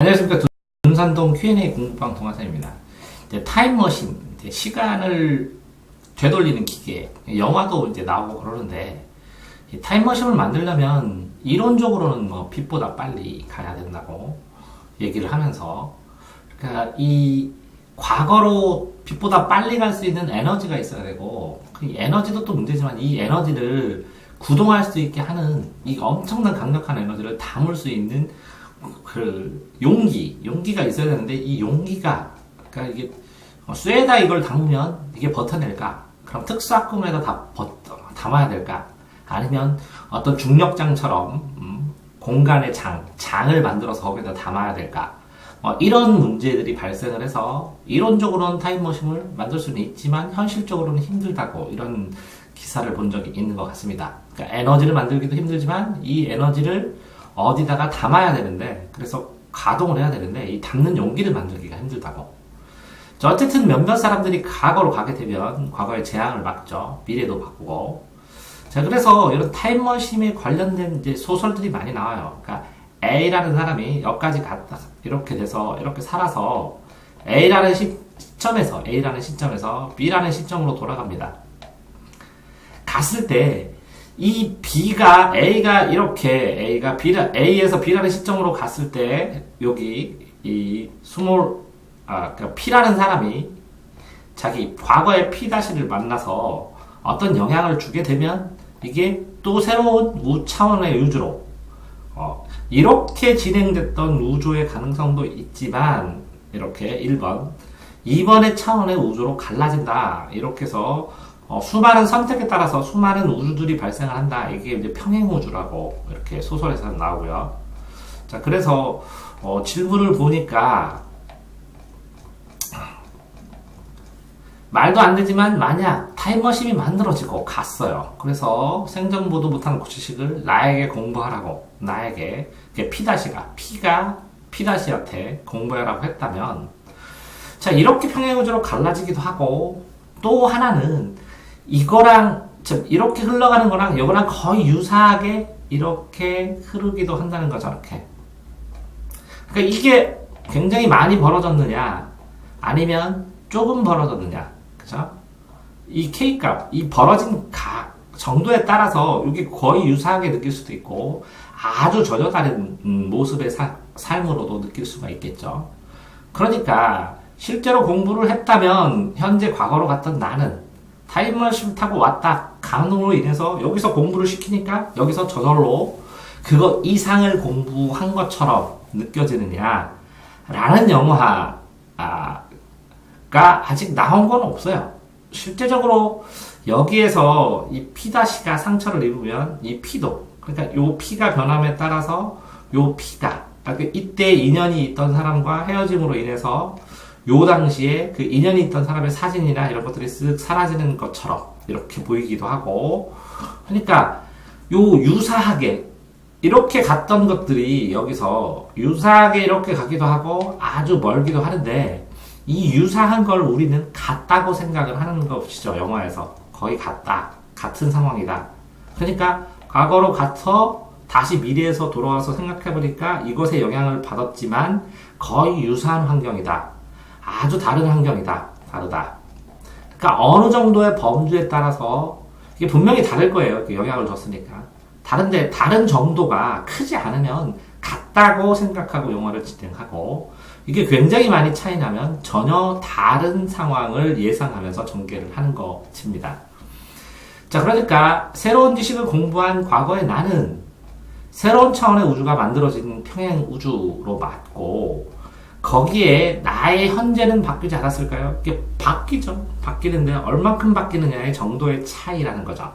안녕하십니까. dun산동 Q&A 공부방 동화사입니다. 이제 타임머신, 이제 시간을 되돌리는 기계, 영화도 이제 나오고 그러는데, 이 타임머신을 만들려면 이론적으로는 뭐 빛보다 빨리 가야 된다고 얘기를 하면서, 그러니까 이 과거로 빛보다 빨리 갈 수 있는 에너지가 있어야 되고, 그 에너지도 또 문제지만 이 에너지를 구동할 수 있게 하는 이 엄청난 강력한 에너지를 담을 수 있는 그 용기, 용기가 있어야 되는데 이 용기가 그러니까 이게 어, 쇠에다 이걸 담으면 이게 버텨낼까? 그럼 특수학금에다 다 버- 담아야 될까? 아니면 어떤 중력장처럼 음, 공간의 장, 장을 만들어서 거기다 담아야 될까? 어, 이런 문제들이 발생을 해서 이론적으로는 타임머신을 만들 수는 있지만 현실적으로는 힘들다고 이런 기사를 본 적이 있는 것 같습니다. 그러니까 에너지를 만들기도 힘들지만 이 에너지를 어디다가 담아야 되는데 그래서 가동을 해야 되는데 이 담는 용기를 만들기가 힘들다고. 자, 어쨌든 몇몇 사람들이 과거로 가게 되면 과거의 재앙을 막죠. 미래도 바꾸고. 자, 그래서 이런 타임머신에 관련된 이제 소설들이 많이 나와요. 그러니까 A라는 사람이 여기까지 갔다 이렇게 돼서 이렇게 살아서 A라는 시점에서 A라는 시점에서 B라는 시점으로 돌아갑니다. 갔을 때 이 B가 A가 이렇게 A가 B라 A에서 B라는 시점으로 갔을 때 여기 이 스몰 아 그러니까 P라는 사람이 자기 과거의 P 다시를 만나서 어떤 영향을 주게 되면 이게 또 새로운 우 차원의 우주로 어, 이렇게 진행됐던 우주의 가능성도 있지만 이렇게 1번 2번의 차원의 우주로 갈라진다. 이렇게 해서 어, 수많은 선택에 따라서 수많은 우주들이 발생을 한다. 이게 이제 평행우주라고 이렇게 소설에서 나오고요. 자, 그래서 어, 질문을 보니까 말도 안 되지만 만약 타임머신이 만들어지고 갔어요. 그래서 생전보도 못한 지식을 나에게 공부하라고 나에게 피다시가 피가 피다시한테 공부하라고 했다면 자 이렇게 평행우주로 갈라지기도 하고 또 하나는 이거랑 즉 이렇게 흘러가는 거랑 이거랑 거의 유사하게 이렇게 흐르기도 한다는 거죠. 이렇게. 그러니까 이게 굉장히 많이 벌어졌느냐 아니면 조금 벌어졌느냐. 그죠? 이 K값, 이 벌어진 가, 정도에 따라서 이게 거의 유사하게 느낄 수도 있고 아주 전혀 다른 음, 모습의 사- 삶으로도 느낄 수가 있겠죠. 그러니까 실제로 공부를 했다면 현재 과거로 갔던 나는 타임머신 타고 왔다 강으로 인해서 여기서 공부를 시키니까 여기서 저절로 그거 이상을 공부한 것처럼 느껴지느냐 라는 영화가 아직 나온 건 없어요. 실제적으로 여기에서 이 피다시가 상처를 입으면 이 피도 그러니까 요 피가 변함에 따라서 요 피가 그러니까 이때 인연이 있던 사람과 헤어짐으로 인해서 요 당시에 그 인연이 있던 사람의 사진이나 이런 것들이 쓱 사라지는 것처럼 이렇게 보이기도 하고. 그러니까 요 유사하게 이렇게 갔던 것들이 여기서 유사하게 이렇게 가기도 하고 아주 멀기도 하는데 이 유사한 걸 우리는 같다고 생각을 하는 것이죠 영화에서. 거의 같다. 같은 상황이다. 그러니까 과거로 가서 다시 미래에서 돌아와서 생각해보니까 이것에 영향을 받았지만 거의 유사한 환경이다 아주 다른 환경이다. 다르다. 그러니까 어느 정도의 범주에 따라서 이게 분명히 다를 거예요. 그 영향을 줬으니까. 다른데 다른 정도가 크지 않으면 같다고 생각하고 영화를 진행하고 이게 굉장히 많이 차이 나면 전혀 다른 상황을 예상하면서 전개를 하는 것입니다. 자, 그러니까 새로운 지식을 공부한 과거의 나는 새로운 차원의 우주가 만들어진 평행 우주로 맞고 거기에 나의 현재는 바뀌지 않았을까요? 이게 바뀌죠. 바뀌는데 얼만큼 바뀌느냐의 정도의 차이라는 거죠.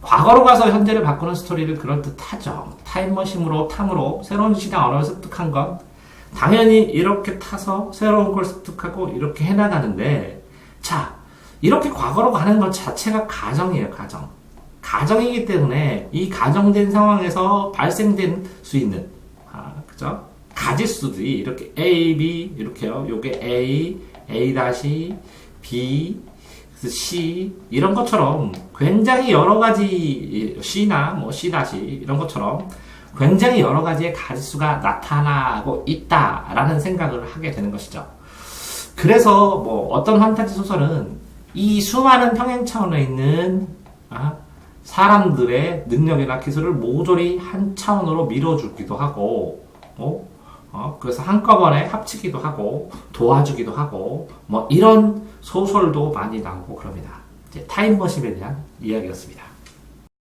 과거로 가서 현재를 바꾸는 스토리를 그럴듯하죠. 타임머신으로 탐으로 새로운 지식이나 언어를 습득한 건 당연히 이렇게 타서 새로운 걸 습득하고 이렇게 해나가는데 자 이렇게 과거로 가는 것 자체가 가정이에요 가정 가정이기 때문에 이 가정된 상황에서 발생된 수 있는 아 그죠 가지수들이 이렇게 A, B 이렇게요 요게 A, A 다시 B C 이런 것처럼 굉장히 여러 가지 C나 뭐 C 다시 이런 것처럼 굉장히 여러 가지의 가지수가 나타나고 있다라는 생각을 하게 되는 것이죠. 그래서 뭐 어떤 판타지 소설은 이 수많은 평행 차원에 있는 아, 사람들의 능력이나 기술을 모조리 한 차원으로 밀어주기도 하고, 어? 어, 그래서 한꺼번에 합치기도 하고, 도와주기도 하고, 뭐 이런 소설도 많이 나오고 그럽니다. 이제 타임머신에 대한 이야기였습니다.